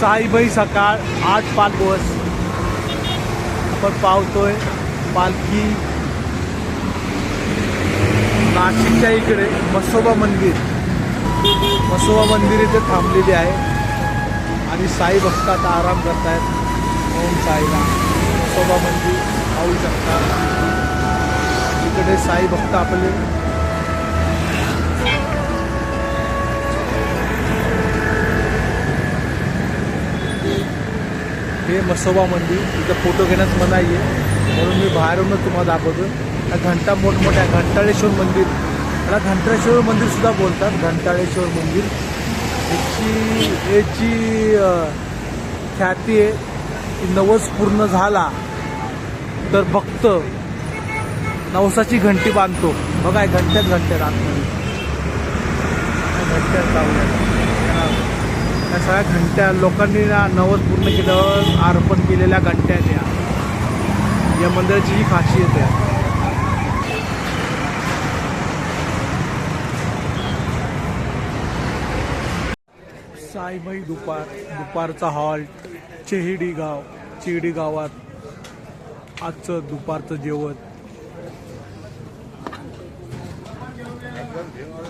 साईबाई सकाळ आठ पाच बस आपण पावतोय पालखी नाशिकच्या इकडे मसोबा मंदिर. मसोबा मंदिर इथे थांबलेली आहे. आणि साई भक्त आता आराम करतायत. ओम साईला मसोबा मंदिर पाहू शकता. इकडे साई भक्त आपले हे मसोबा मंदिर इथं फोटो घेण्यास मनाई आहे म्हणून मी बाहेरूनच तुम्हाला दाखवतो हा घंटा मोठमोठ्या घंटाळेश्वर मंदिर. याला घंटाळेश्वर मंदिर सुद्धा बोलतात. घंटाळेश्वर मंदिर. याची याची ख्याती आहे की नवस पूर्ण झाला तर भक्त नवसाची घंटी बांधतो. बघा घंट्यात घंट्यात आतमध्ये. घंट्यात लावल्या सगळ्या घंट्या लोकांनी ना नवस पूर्ण केल्यावर अर्पण केलेल्या घंट्या त्या या. या मंदिराची ही खासियत आहे साईबाई दुपार दुपारचा हॉल्ट चेहडी गाव चेहडी गावात आजचं दुपारचं जेवण.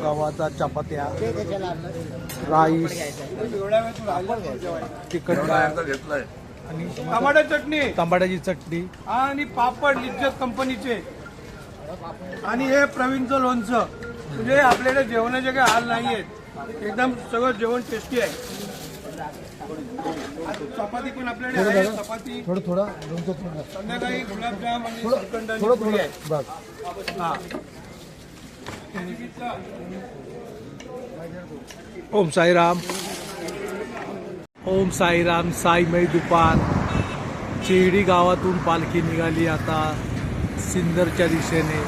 गव्हाचा चपात्या राईस चिकन डाळ आणि टमाटर चटणी. टमाट्याची चटणी. आणि पापड लिज्जत कंपनीचे. आणि हे प्रवीणचं लोणचं. म्हणजे आपल्याकडे जेवणाचे काही हाल नाही आहेत एकदम सगळं जेवण टेस्टी आहे. चपाती पण आपल्याकडे आहे. चपाती थोडं थोडं संध्याकाळी गुलाबजाम आणि श्रीखंड आहे. हा. ओम साईराम. ओम साईराम साईमय दुपार. चेहडी गावातून पालखी निघाली आता सिंदरच्या दिशेने.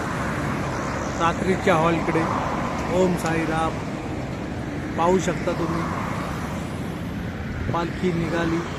रात्रीच्या हॉलकडे. ओम साईराम. पाहू शकता तुम्ही. पालखी निघाली.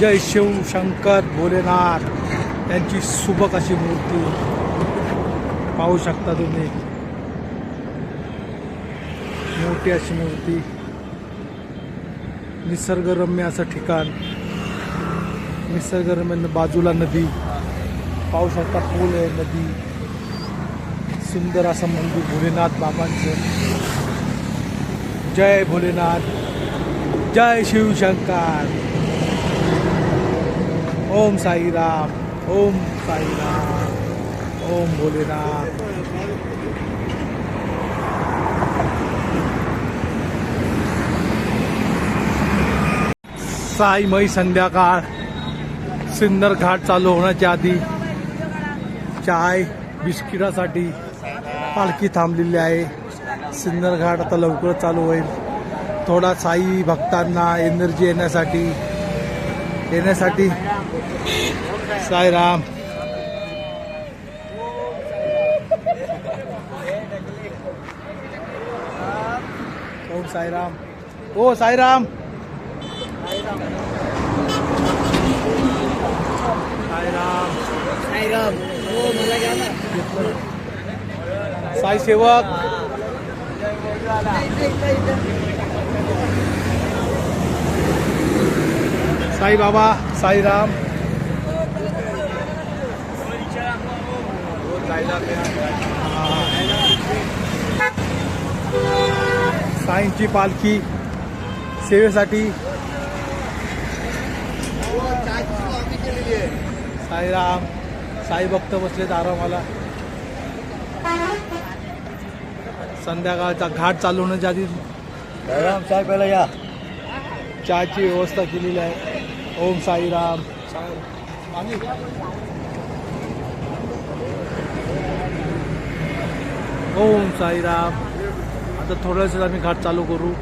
जय शिव शंकर भोलेनाथ यांची सुबक अशी मूर्ती पाहू शकता तुम्ही. मोठी अशी मूर्ती. निसर्गरम्य असं ठिकाण. निसर्गरम्य बाजूला नदी. पाहू शकता पूल आहे नदी. सुंदर असं मंदिर भोलेनाथ बाबांचं. जय भोलेनाथ. जय शिवशंकर ओम साईराम ओम साईराम ओम भोलेनाथ साईमयी संध्याकाळ सिन्नर घाट चालू होण्याच्या आधी चाय बिस्किटासाठी पालखी थांबलेली आहे. सिन्नर घाट आता लवकर चालू होईल. थोडा साई भक्तांना एनर्जी येण्यासाठी येण्यासाठी. साईराम. ओम साईराम. ओ साईराम. साईराम साईराम हो मला घ्या ना साई सेवक. साई बाबा साईराम साईंची पालखी सेवेसाठी. साईराम साई भक्त बसलेत आरामाला संध्याकाळचा घाट चालू होण्याच्या आधी चाय प्यायला या. चहाची व्यवस्था केलेली आहे. ओम साईराम. ओम साईराम. आता थोडंसं आम्ही घाट चालू करू.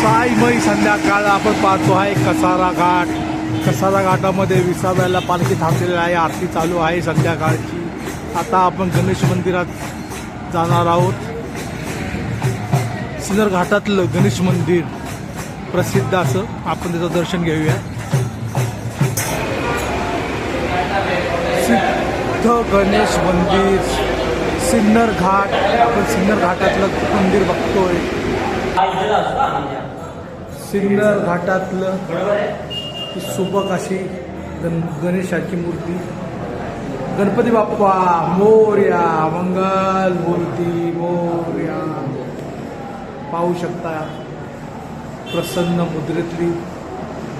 साईमयी संध्याकाळ आपण पाहतो आहे कसारा घाट. कसारा घाटामध्ये विसाव्याला पालखी थांबलेली आहे. आरती चालू आहे संध्याकाळची. आता आपण गणेश मंदिरात जाणार आहोत. सिन्नर घाटातलं गणेश मंदिर. प्रसिद्ध असं आपण त्याचं दर्शन घेऊया. सिद्ध गणेश मंदिर सिन्नर घाट. आपण सिन्नर घाटातलं मंदिर बघतोय. सिन्नर घाटातलं सुबक अशी गण गणेशाची मूर्ती. गणपती बाप्पा मोर्या मंगल मूर्ती मोर्या. पाहू शकता. प्रसन्न मुद्रेतली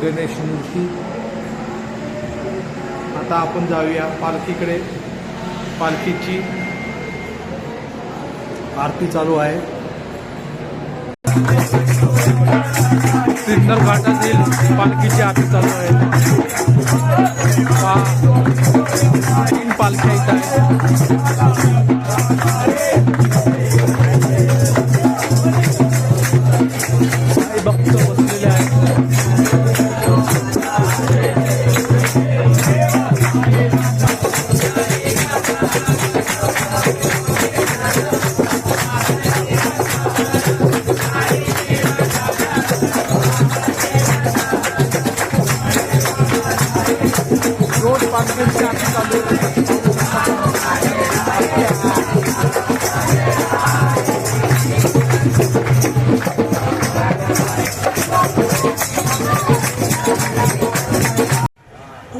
गणेश मूर्ती. आता आपण जाऊया पालखीकडे. पालखीची आरती चालू आहे. सिन्नर घाटातील पालखीची आरती चालू आहे. तीन पालख्या इथं रोज पालखीची आरती चालू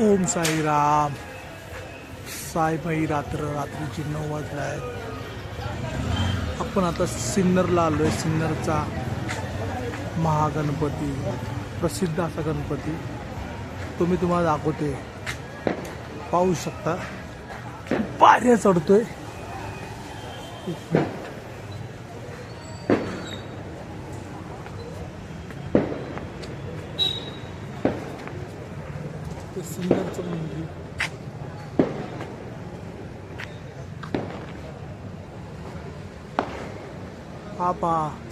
ओम साईराम साईमयी रात्र रात्रीची नऊ वाजला आहेत. आपण आता सिन्नरला आलो आहे सिन्नरचा महागणपती प्रसिद्ध असा गणपती. तो मी तुम्हाला दाखवते. पाहू शकता. पाऱ्या चढतोय. एक मंदिर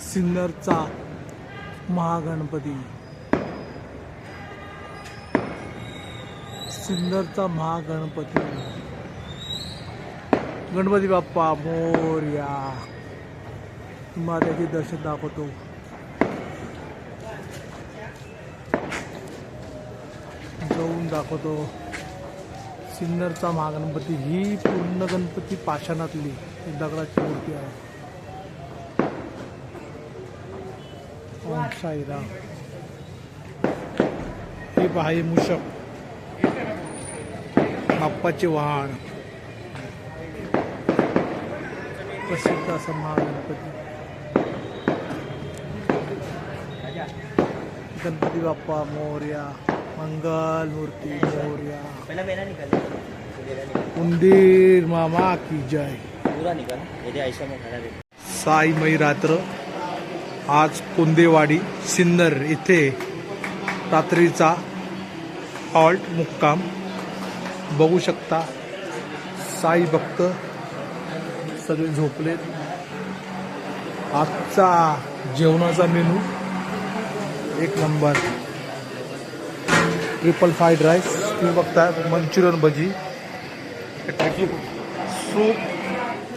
सिन्नरचा महागणपती. सिन्नरचा महागणपती. गणपती बाप्पा मोर्या. तुम्हाला त्याचे दर्शन दाखवतो. जाऊन दाखवतो. सिन्नरचा महागणपती ही पूर्ण गणपती पाषाणातली दगडाची मूर्ती आहे. ओम साईराम. हे पहा मुशक बाप्पाचे वाहन. प्रसिद्ध असा महागणपती. गणपती बाप्पा मोर्या मंगल मूर्ती मोर्या उंदीर मामा की जय. पूरा निकल यदि ऐसा में खड़ा दे साईमयी रात्र. आज कुंदेवाडी सिन्नर इथे रात्रीचा हॉल्ट मुक्काम. बघू शकता. साई भक्त सगळे झोपलेत. आजचा जेवणाचा मेनू एक नंबर ट्रिपल फ्राईड राईस तुम्ही बघताय मंचुरियन भजी. सूप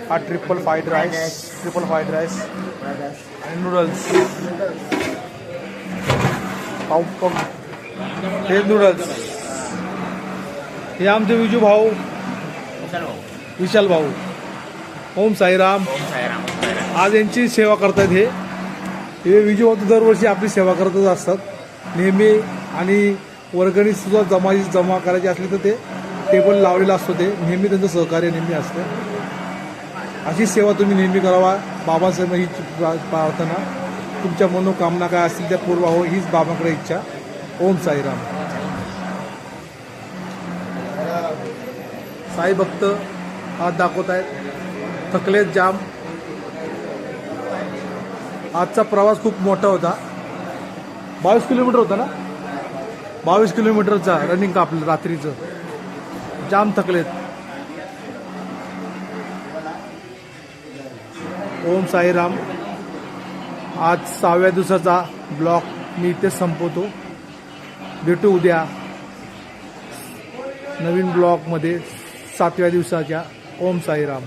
हा triple fried rice triple fried rice आणि नूडल्स पाव पाव हे नूडल्स हे आमचे विजू भाऊ। विशाल भाऊ। ओम साईराम। ओम साईराम आज यांची सेवा करतात हे. हे विजू भाऊ दरवर्षी आपली सेवा करतच असतात. नेहमी आणि वर्गणी सुद्धा जमा जमा करायची असली तर ते टेबल लावलेला असतो ते. नेहमी त्यांचं सहकार्य नेहमी असतं. अशी सेवा तुम्ही नेहमी करावा. बाबांसमोर ही प्रा- प्रार्थना. तुमच्या मनोकामना काय असतील त्या पूर्व हो हीच बाबाकडे इच्छा. ओम साईराम. साई भक्त हात दाखवत आहेत. थकलेत जाम. आजचा प्रवास खूप मोठा होता. बावीस किलोमीटर होता ना? बावीस किलोमीटरचा रनिंग कापलं रात्रीचं. जाम थकलेत. ओम साईराम. आज सहाव्या दिवसाचा ब्लॉग मी इथेच संपवतो. भेटू उद्या नवीन ब्लॉगमध्ये. सातव्या दिवसाच्या ओम साईराम.